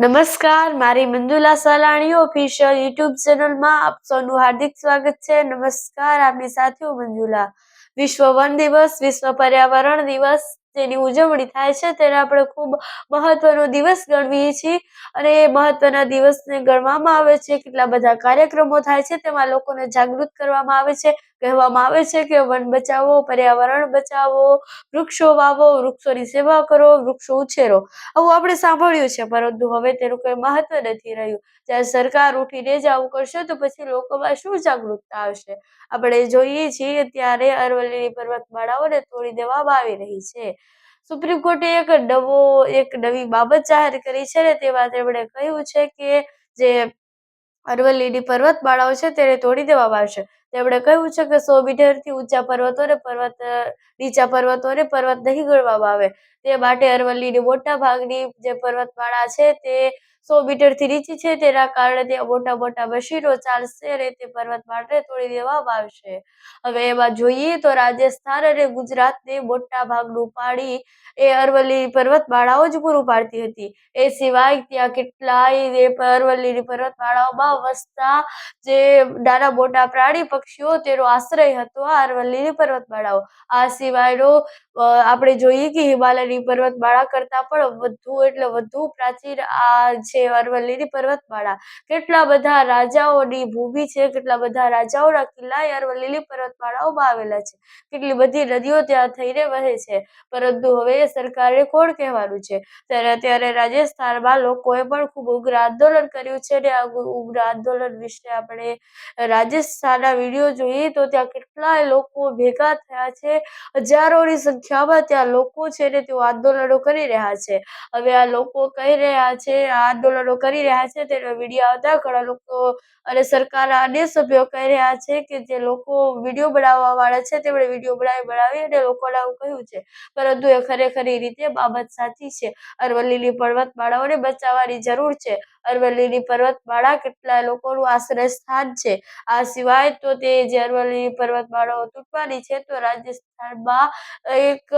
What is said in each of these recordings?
નમસ્કાર, મારી Manjula સલાણી official YouTube ચેનલમાં આપ સૌનું હાર્દિક સ્વાગત છે. નમસ્કાર, આપની સાથે મંજુલા. વિશ્વ વન દિવસ, વિશ્વ પર્યાવરણ દિવસ. જેની ઉજવણી થાય છે તેને આપણે ખૂબ મહત્વનો દિવસ ગણવીએ છીએ. અને એ મહત્વના દિવસને ગણવામાં આવે છે, કેટલા બધા કાર્યક્રમો થાય છે, તેમાં લોકોને જાગૃત કરવામાં આવે છે, કહેવામાં આવે છે કે વન બચાવો, પર્યાવરણ બચાવો, વૃક્ષો વાવો, વૃક્ષોની સેવા કરો, વૃક્ષો ઉછેરો. આવું આપણે સાંભળ્યું છે, પરંતુ હવે તેનું કોઈ મહત્વ નથી રહ્યું. જ્યારે સરકાર ઉઠીને જ આવું કરશે, તો પછી લોકોમાં શું જાગૃતતા આવશે આપણે જોઈએ છીએ, ત્યારે અરવલ્લીની પર્વતમાળાઓને તોડી દેવામાં આવી રહી છે. સુપ્રીમ કોર્ટે એક નવો, એક નવી બાબત જાહેર કરી છે ને તેમાં તેમણે કહ્યું છે કે જે અરવલ્લીની પર્વતમાળાઓ છે તેને તોડી દેવામાં આવશે. તેમણે કહ્યું છે કે સો મીટરથી ઊંચા પર્વતોને પર્વત, નીચા પર્વતો ને પર્વત નહીં ગણવામાં આવે. તે માટે અરવલ્લીની મોટા ભાગની જે પર્વતમાળા છે તે સો મીટરથી નીચી છે. તેના કારણે ત્યાં મોટા મોટા મશીનો ચાલશે અને તે પર્વતમાળાને તોડી દેવામાં આવશે. હવે એમાં જોઈએ તો રાજસ્થાન અને ગુજરાતને મોટા ભાગનું પાણી એ અરવલ્લી પર્વતમાળાઓ જ પૂરું પાડતી હતી. એ સિવાય ત્યાં કેટલાય અરવલ્લીની પર્વતમાળાઓમાં વસતા જે નાના મોટા પ્રાણી પક્ષીઓ તેનો આશ્રય હતો. આ અરવલ્લીની પર્વતમાળાઓ. આ સિવાયનો આપણે જોઈએ કે હિમાલયની પર્વતમાળા કરતાં પણ વધુ એટલે વધુ પ્રાચીન આ છે અરવલ્લીની પર્વતમાળા. કેટલા બધા રાજાઓની ભૂમિ છે, કેટલા બધા રાજાઓના કિલ્લા એ અરવલ્લીની પર્વતમાળાઓમાં આવેલા છે. કેટલી બધી નદીઓ ત્યાં થઈને વહે છે. પરંતુ હવે સરકારે કોણ કહેવાનું છે? ત્યારે અત્યારે રાજસ્થાનમાં લોકોએ પણ ખૂબ ઉગ્ર આંદોલન કર્યું છે અને આ ઉગ્ર આંદોલન વિશે આપણે રાજસ્થાનના વીડિયો જોઈએ તો ત્યાં કેટલાય લોકો ભેગા થયા છે. હજારોની સંખ્યામાં ત્યાં લોકો છે ને તેઓ આંદોલનો કરી રહ્યા છે. હવે આ લોકો કહી રહ્યા છે આંદોલનો કરી રહ્યા છે, તેનો વીડિયો આવતા ઘણા લોકો અને સરકારના અન્ય સભ્યો કહી રહ્યા છે કે જે લોકો વીડિયો બનાવવા વાળા છે, તેમણે વીડિયો બનાવી બનાવી અને લોકોને આવું કહ્યું છે. પરંતુ એ ખરેખર રીતે બાબત સાચી છે. અરવલ્લીની પર્વતમાળાઓને બચાવવાની જરૂર છે. અરવલ્લીની પર્વતમાળા કેટલાય લોકોનું આશ્રય સ્થાન છે? આ સિવાય તો તે જે અરવલ્લીની પર્વતમાળાઓ તૂટવાની છે, તો રાજસ્થાનમાં એક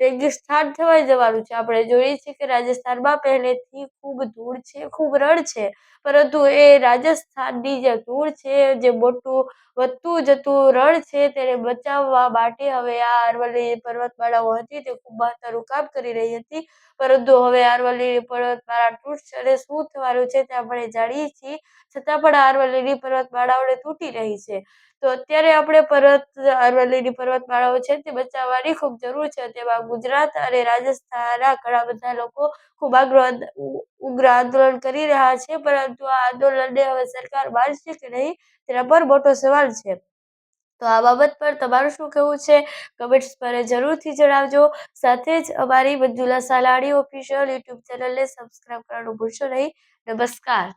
રેગિસ્તાન થવાઈ જવાનું છે. આપણે જોઈએ છીએ કે રાજસ્થાનમાં પહેલેથી ખૂબ ધૂળ છે, ખૂબ રણ છે, પરંતુ એ રાજસ્થાનની જે ધૂળ છે, જે મોટું, વધતું જતું રણ છે, તેને બચાવવા માટે હવે આ અરવલ્લી પર્વતમાળાઓ હતી. તે ખૂબ મહત્વનું કામ કરી રહી હતી. પરંતુ હવે અરવલ્લી પર્વતમાળા તૂટશે અને શું થવાનું છે તે આપણે જાણીએ છીએ. છતાં પણ આરવલ્લીની પર્વતમાળાઓને તૂટી રહી છે. તો અત્યારે આપણે પર્વત અરવલ્લીની પર્વતમાળાઓ છે તે બચાવવાની ખૂબ જરૂર છે. તેમાં ગુજરાત અને રાજસ્થાનના ઘણા બધા લોકો ખૂબ આગ્રહ, ઉગ્ર આંદોલન કરી રહ્યા છે. પરંતુ આ આંદોલનને હવે સરકાર માનશે કે નહીં તેના પર મોટો સવાલ છે. તો આ બાબત પર તમારું શું કહેવું છે? કમેન્ટ્સ પર જરૂરથી જણાવજો. સાથે જ અમારી મંજુલા સાલાણી ઓફિશિયલ યુટ્યુબ ચેનલને સબસ્ક્રાઈબ કરવાનું ભૂલશો નહીં. નમસ્કાર